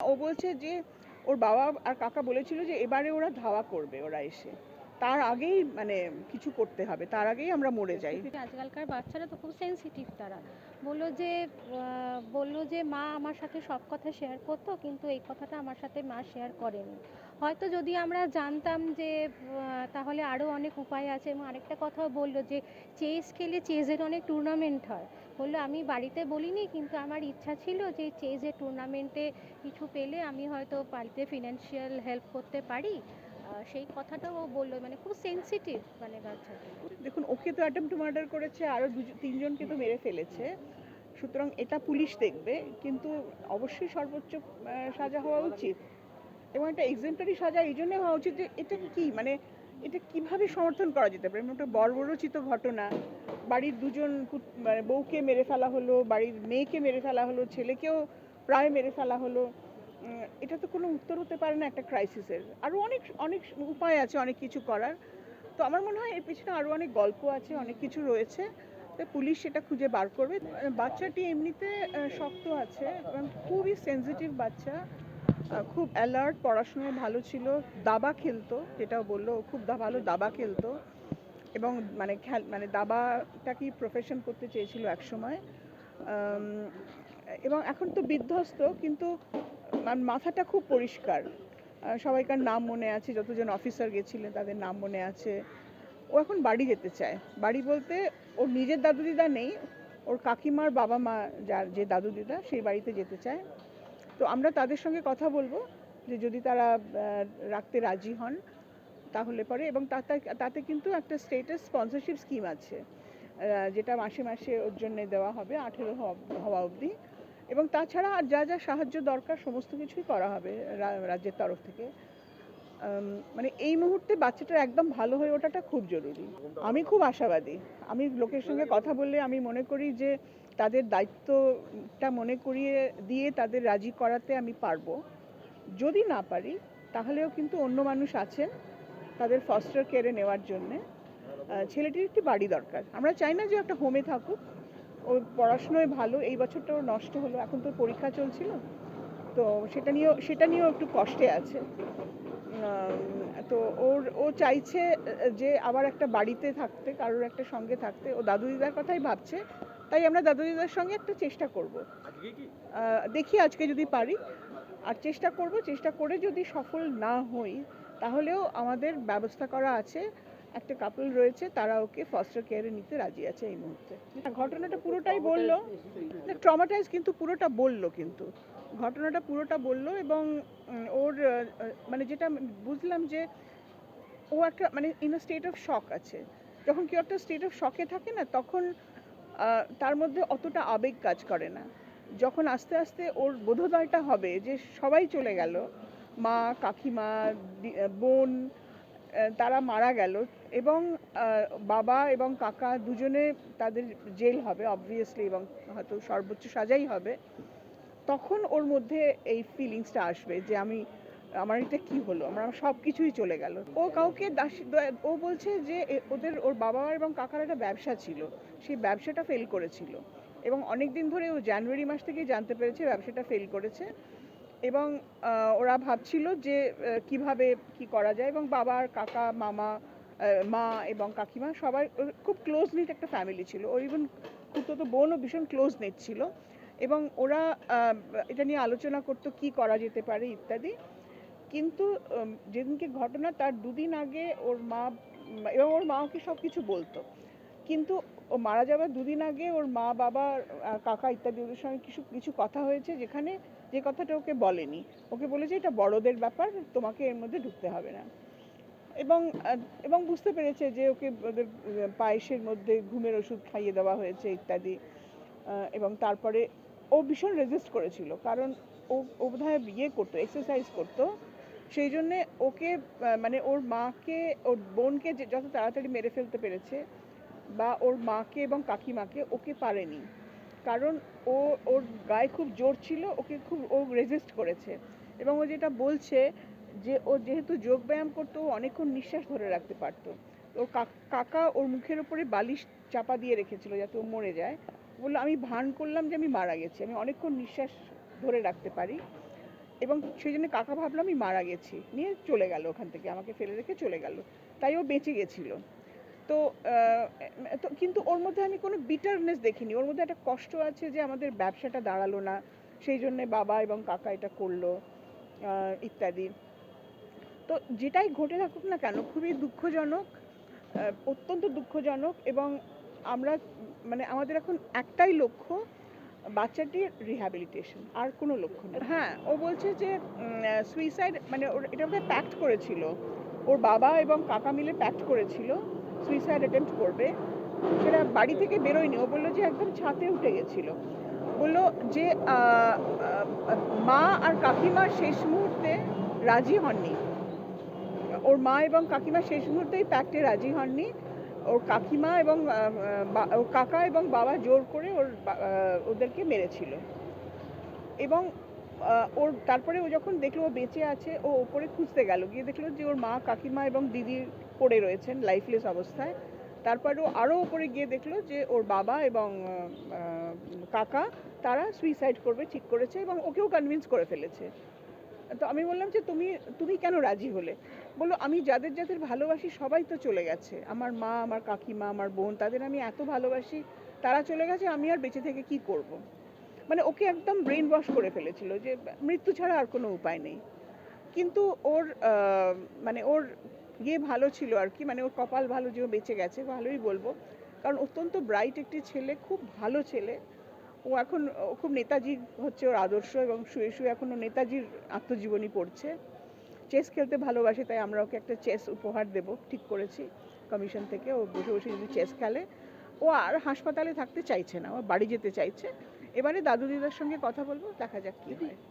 ও বলছে যে ওর বাবা আর কাকা বলেছিল যে এবারে ওরা ধাওয়া করবে, ওরা এসে। তার আগেই মানে কিছু করতে হবে, তার আগেই আমরা মরে যাই। আজকালকার বাচ্চারা তো খুব সেনসিটিভ তারা। বলল যে বলল যে মা আমার সাথে সব কথা শেয়ার করতো, কিন্তু এই কথাটা আমার সাথে মা শেয়ার করেনি। হয়তো যদি আমরা জানতাম যে তাহলে আরও অনেক উপায় আছে। এবং আরেকটা কথাও বলল যে চেস খেলে চেজের অনেক টুর্নামেন্ট হয়। বলল আমি বাড়িতে বলিনি কিন্তু আমার ইচ্ছা ছিল যে চেজের টুর্নামেন্টে কিছু পেলে আমি হয়তো বাড়িতে ফিনান্সিয়াল হেল্প করতে পারি। সেই কথাটাও ও বলল মানে খুব সেনসিটিভ মানে বাচ্চাটা। দেখুন, ওকে তো অ্যাটেম্প টু মার্ডার করেছে আরও তিনজনকে তো মেরে ফেলেছে। সুতরাং এটা পুলিশ দেখবে, কিন্তু অবশ্যই সর্বোচ্চ সাজা হওয়া উচিত। এবং একটা এক্সেম্পলারি সাজা এই জন্য হওয়া উচিত যে এটা কি মানে এটা কীভাবে সমর্থন করা যেতে পারে? মানে একটা বর্বরচিত ঘটনা, বাড়ির দুজন মানে বউকে মেরে ফেলা হলো, বাড়ির মেয়েকে মেরে ফেলা হলো, ছেলেকেও প্রায় মেরে ফেলা হলো এটা তো কোনো উত্তর হতে পারে না একটা ক্রাইসিসের আরও অনেক অনেক উপায় আছে, অনেক কিছু করার। তো আমার মনে হয় এর পিছনে আরও অনেক গল্প আছে, অনেক কিছু রয়েছে। তো পুলিশ সেটা খুঁজে বার করবে। বাচ্চাটি এমনিতে শক্ত আছে খুবই সেনজিটিভ বাচ্চা। খুব অ্যালার্ট পড়াশোনায় ভালো ছিল, দাবা খেলতো যেটা বলল খুব ভালো দাবা খেলতো। এবং মানে খেল মানে দাবাটাকেই প্রফেশন করতে চেয়েছিল একসময়। এবং এখন তো বিধ্বস্ত, কিন্তু মানে মাথাটা খুব পরিষ্কার। সবাইকার নাম মনে আছে, যতজন অফিসার গেছিলেন, তাদের নাম মনে আছে। ও এখন বাড়ি যেতে চায়। বাড়ি বলতে ওর নিজের দাদু দিদা নেই, ওর কাকিমার বাবা মা যার যে দাদু দিদা সেই বাড়িতে যেতে চায়। তো আমরা তাদের সঙ্গে কথা বলব যে যদি তারা রাখতে রাজি হন তাহলে পরে এবং তাতে কিন্তু একটা স্টেটাস স্পন্সরশিপ স্কিম আছে যেটা মাসে মাসে ওর জন্য দেওয়া হবে, আঠেরো হওয়া অবধি এবং তাছাড়া আর যা যা সাহায্য দরকার সমস্ত কিছুই করা হবে রাজ্যের তরফ থেকে। মানে এই মুহূর্তে বাচ্চাটার একদম ভালো হয়ে ওঠাটা খুব জরুরি। আমি খুব আশাবাদী। আমি লোকের সঙ্গে কথা বললে আমি মনে করি যে তাদের দায়িত্বটা মনে করিয়ে দিয়ে তাদের রাজি করাতে আমি পারব। যদি না পারি, তাহলেও কিন্তু অন্য মানুষ আছেন তাদের ফস্টার কেয়ারে নেওয়ার জন্যে। ছেলেটির একটি বাড়ি দরকার। আমরা চাই না যে একটা হোমে থাকুক। ও পড়াশোনায় ভালো, এই বছরটা ওর নষ্ট হলো, এখন তো পরীক্ষা চলছিল। তো সেটা নিয়েও সেটা নিয়েও একটু কষ্টে আছে। তো ওর, ও চাইছে যে আবার একটা বাড়িতে থাকতে, কারোর একটা সঙ্গে থাকতে। ও দাদু দিদার কথাই ভাবছে। তাই আমরা দাদু দিদার সঙ্গে একটা চেষ্টা করব। দেখি আজকে যদি পারি। আর চেষ্টা করব চেষ্টা করে যদি সফল না হই তাহলেও আমাদের ব্যবস্থা করা আছে। একটা কাপল রয়েছে তারা ওকে ফস্টার কেয়ারে নিতে রাজি আছে এই মুহূর্তে। ঘটনাটা পুরোটাই বলল ট্রমাটাইজ কিন্তু পুরোটা বলল কিন্তু। ঘটনাটা পুরোটা বলল এবং ওর মানে যেটা বুঝলাম যে ও একটা মানে ইন স্টেট অফ শক আছে। যখন কেউ একটা স্টেট অফ শকে থাকে না তখন তার মধ্যে অতটা আবেগ কাজ করে না। যখন আস্তে আস্তে ওর বোধোদয়টা হবে যে সবাই চলে গেল, মা, কাকিমা বোন তারা মারা গেল এবং বাবা এবং কাকা দুজনে তাদের জেল হবে অবভিয়াসলি এবং হয়তো সর্বোচ্চ সাজাই হবে, তখন ওর মধ্যে এই ফিলিংসটা আসবে যে আমি আমার এটা কি হলো? আমার সব কিছুই চলে গেল। ও কাউকে দাসী, ও বলছে যে ওদের, ওর বাবা এবং কাকার একটা ব্যবসা ছিল। সেই ব্যবসাটা ফেল করেছিল। এবং অনেক দিন ধরে ও জানুয়ারি মাস থেকেই জানতে পেরেছে ব্যবসাটা ফেল করেছে। এবং ওরা ভাবছিল যে কীভাবে কি করা যায়? এবং বাবা আর কাকা, মামা মা এবং কাকিমা সবাই খুব ক্লোজ নিট একটা ফ্যামিলি ছিল। ওর ইভেন খুব বোনও ভীষণ ক্লোজ নেট ছিল। এবং ওরা এটা নিয়ে আলোচনা করতো কি করা যেতে পারে ইত্যাদি। কিন্তু যেদিনকে ঘটনা তার দুদিন আগে ওর মা, এবং ওর মা ওকে সব কিছু বলতো। কিন্তু ও মারা যাওয়ার দুদিন আগে ওর মা, বাবা কাকা ইত্যাদি ওদের সঙ্গে কিছু কিছু কথা হয়েছে যেখানে যে কথাটা ওকে বলেনি। ওকে বলেছে, এটা বড়দের ব্যাপার, তোমাকে এর মধ্যে ঢুকতে হবে না। এবং এবং বুঝতে পেরেছে যে ওকে ওদের পায়েসের মধ্যে ঘুমের ওষুধ খাইয়ে দেওয়া হয়েছে ইত্যাদি। এবং তারপরে ও ভীষণ রেজিস্ট করেছিল। কারণ ও ও বোধহয় ইয়ে করতো এক্সারসাইজ করতো। সেই জন্যে ওকে মানে ওর মাকে, ওর বোনকে যত তাড়াতাড়ি মেরে ফেলতে পেরেছে বা ওর মাকে এবং কাকিমাকে ওকে পারেনি। কারণ ও, ওর গায়ে খুব জোর ছিল, ওকে খুব, ও রেজিস্ট করেছে। এবং ও যেটা বলছে যে ও যেহেতু যোগব্যায়াম করতো, ও অনেকক্ষণ নিঃশ্বাস ধরে রাখতে পারতো। ওর কাক- ওর মুখের উপরে বালিশ চাপা দিয়ে রেখেছিল যাতে ও মরে যায়। বলল, আমি ভান করলাম যে আমি মারা গেছি। আমি অনেকক্ষণ নিঃশ্বাস ধরে রাখতে পারি। এবং সেই জন্য কাকা ভাবলো আমি মারা গেছি। নিয়ে চলে গেল ওখান থেকে, আমাকে ফেলে রেখে চলে গেল। তাই ও বেঁচে গেছিল। তো কিন্তু ওর মধ্যে আমি কোনো বিটারনেস দেখিনি। ওর মধ্যে একটা কষ্ট আছে যে আমাদের ব্যবসাটা দাঁড়াল না। সেই জন্যে বাবা এবং কাকা এটা করল ইত্যাদি। তো যেটাই ঘটে থাকুক না কেন, খুবই দুঃখজনক অত্যন্ত দুঃখজনক এবং আমরা মানে আমাদের এখন একটাই লক্ষ্য বাচ্চাটির রিহ্যাবিলিটেশন আর কোনো লক্ষ্য নেই। হ্যাঁ ও বলছে যে সুইসাইড মানে ওর এটা ওকে প্যাক্ট করেছিল। ওর বাবা এবং কাকা মিলে প্যাক্ট করেছিল সুইসাইড অ্যাটেম্প্ট করবে। সেটা বাড়ি থেকে বেরোয়নি। ও বলল যে একদম ছাতে উঠে গেছিল। বলল যে মা আর কাকিমা শেষ মুহূর্তে রাজি হননি। ওর মা এবং কাকিমা শেষ মুহূর্তেই প্যাক্টে রাজি হননি। ওর কাকিমা এবং ওর কাকা এবং বাবা জোর করে ওর ওদেরকে মেরেছিল। এবং ওর তারপরে ও যখন দেখল ও বেঁচে আছে, ও ওপরে খুঁজতে গেল। গিয়ে দেখল যে ওর মা, কাকিমা এবং দিদি পড়ে রয়েছেন লাইফলেস অবস্থায়। তারপর ও আরও ওপরে গিয়ে দেখল যে ওর বাবা এবং কাকা, তারা সুইসাইড করবে, ঠিক করেছে এবং ওকেও কনভিন্স করে ফেলেছে। তো আমি বললাম যে, তুমি তুমি কেন রাজি হলে? বলল, আমি যাদের যাদের ভালোবাসি সবাই তো চলে গেছে। আমার মা, আমার কাকিমা, আমার বোন, তাদের আমি এত ভালোবাসি, তারা চলে গেছে, আমি আর বেঁচে থেকে কি করব। মানে ওকে একদম ব্রেন ওয়াশ করে ফেলেছিল যে, মৃত্যু ছাড়া আর কোনো উপায় নেই। কিন্তু ওর মানে ওর ইয়ে ভালো ছিল আর কি মানে ওর কপাল ভালো যে ও বেঁচে গেছে, ভালোই বলব। কারণ অত্যন্ত ব্রাইট একটি ছেলে, খুব ভালো ছেলে। ও এখন, ও খুব নেতাজি হচ্ছে ওর আদর্শ এবং শুয়ে শুয়ে এখনও নেতাজির আত্মজীবনী পড়ছে। চেস খেলতে ভালোবাসে, তাই আমরা ওকে একটা চেস উপহার দেব। ঠিক করেছি। কমিশন থেকে ও বসে বসে যদি চেস খেলে, ও আর হাসপাতালে থাকতে চাইছে না, ও বাড়ি যেতে চাইছে। এবারে দাদু দিদার সঙ্গে কথা বলব, দেখা যাক কি হয়।